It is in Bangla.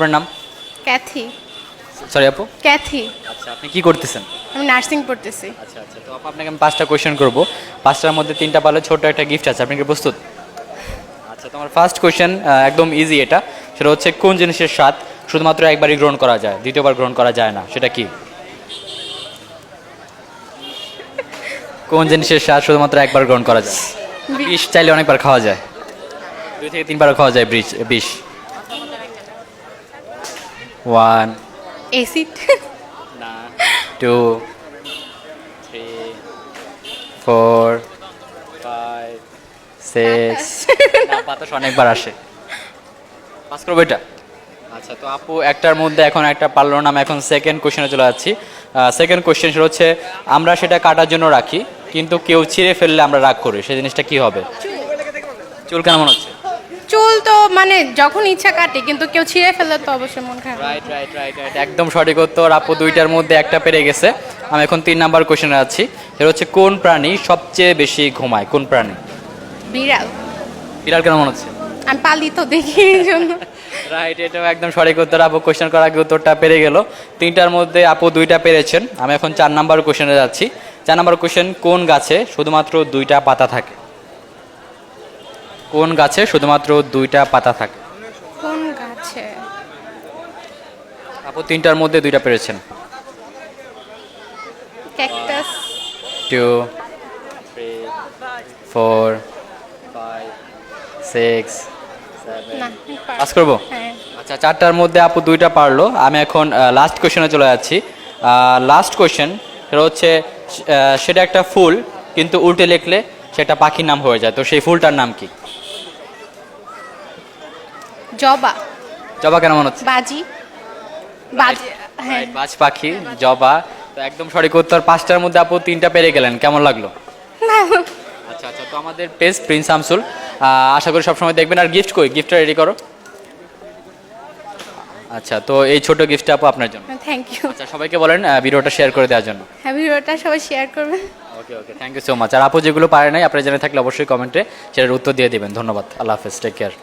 আপনার নাম? ক্যাথি। সরি আপু? ক্যাথি। আচ্ছা আপনি কি করতেছেন? আমি নার্সিং পড়তেছি। আচ্ছা আচ্ছা তো আপু আপনাকে আমি পাঁচটা কোয়েশ্চেন করব। পাঁচটার মধ্যে তিনটা পারলে ছোট একটা গিফট আছে। আপনি কি প্রস্তুত? আচ্ছা তোমার ফার্স্ট কোয়েশ্চেন একদম ইজি এটা। সেটা হচ্ছে কোন জিনিসের স্বাদ শুধুমাত্র একবারই গ্রহণ করা যায় দ্বিতীয়বার গ্রহণ করা যায় না? সেটা কি? কোন জিনিসের স্বাদ শুধুমাত্র একবার গ্রহণ করা যায়? বিষ। চাইলে অনেকবার খাওয়া যায়। দুই থেকে তিনবার খাওয়া যায় বিষ বিষ। One acid two three four five six বাতাস অনেকবার আসে। পাস করব এটা? আচ্ছা তো আপু একটার মধ্যে এখন একটা পারল না আমি এখন সেকেন্ড কোশ্চেনে চলে যাচ্ছি। সেকেন্ড কোশ্চেন সেটা হচ্ছে আমরা সেটা কাটার জন্য রাখি কিন্তু কেউ ছিঁড়ে ফেললে আমরা রাগ করি সেই জিনিসটা কি হবে? চুল। কেমন হচ্ছে? যখন ইচ্ছা কাটে কিন্তু কেউ ছিঁড়ে ফেললে তো অবশ্যই মন খারাপ রাইট রাইট রাইট রাইট একদম সঠিক উত্তর। আপু দুইটার মধ্যে একটা পেরে গেছে। আমি এখন তিন নাম্বার কোশ্চেনে আছি। সেটা হচ্ছে কোন প্রাণী সবচেয়ে বেশি ঘুমায়? কোন প্রাণী? বিড়াল। বিড়াল কেন মনে হচ্ছে? আমি পালি তো দেখি এই জন্য। রাইট এটাও একদম সঠিক উত্তর। আপু কোশ্চেন করার আগে উত্তরটা পেরে গেল। তিনটার মধ্যে আপু দুইটা পেরেছেন। আমি এখন চার নাম্বার কোশ্চেনে যাচ্ছি। চার নাম্বার কোশ্চেন কোন গাছে শুধুমাত্র দুইটা পাতা থাকে? কোন গাছে শুধুমাত্র দুইটা পাতা থাকে? কোন গাছে? আপু তিনটার মধ্যে দুইটা পেরেছেন। Cactus. Two four six pass করব? হ্যাঁ। আচ্ছা চারটার মধ্যে আপু দুইটা পারল। আমি এখন লাস্ট কোশ্চেনে চলে যাচ্ছি। লাস্ট কোশ্চেন সেটা হচ্ছে সেটা একটা ফুল কিন্তু উল্টে লিখলে সেটা পাখির নাম হয়ে যায়। তো সেই ফুলটার নাম কি? জবা। জবা কেন মনে হচ্ছে? বাজি। বাজি হ্যাঁ। বাজ পাখি জবা। তো একদম সঠিক উত্তর পাঁচটার মধ্যে আপু তিনটা পেরে গেলেন। কেমন লাগল? আচ্ছা আচ্ছা তো আমাদের পেজ প্রিন্স শামসুল। আশা করি সবসময় দেখবেন। আর গিফট কই? গিফটটা রেডি করো। আচ্ছা তো এই ছোট গিফটটা আপু আপনার জন্য। থ্যাংক ইউ আচ্ছা সবাইকে বলেন ভিডিওটা শেয়ার করে দেওয়ার জন্য। হ্যাঁ ভিডিওটা সবাই শেয়ার করবেন okay okay thank you so much আর আপু যেগুলো পারে নাই আপনারা জেনে থাকলে অবশ্যই কমেন্টে সেটার উত্তর দিয়ে দিবেন। ধন্যবাদ। আল্লাহ হাফেজ টেক কেয়ার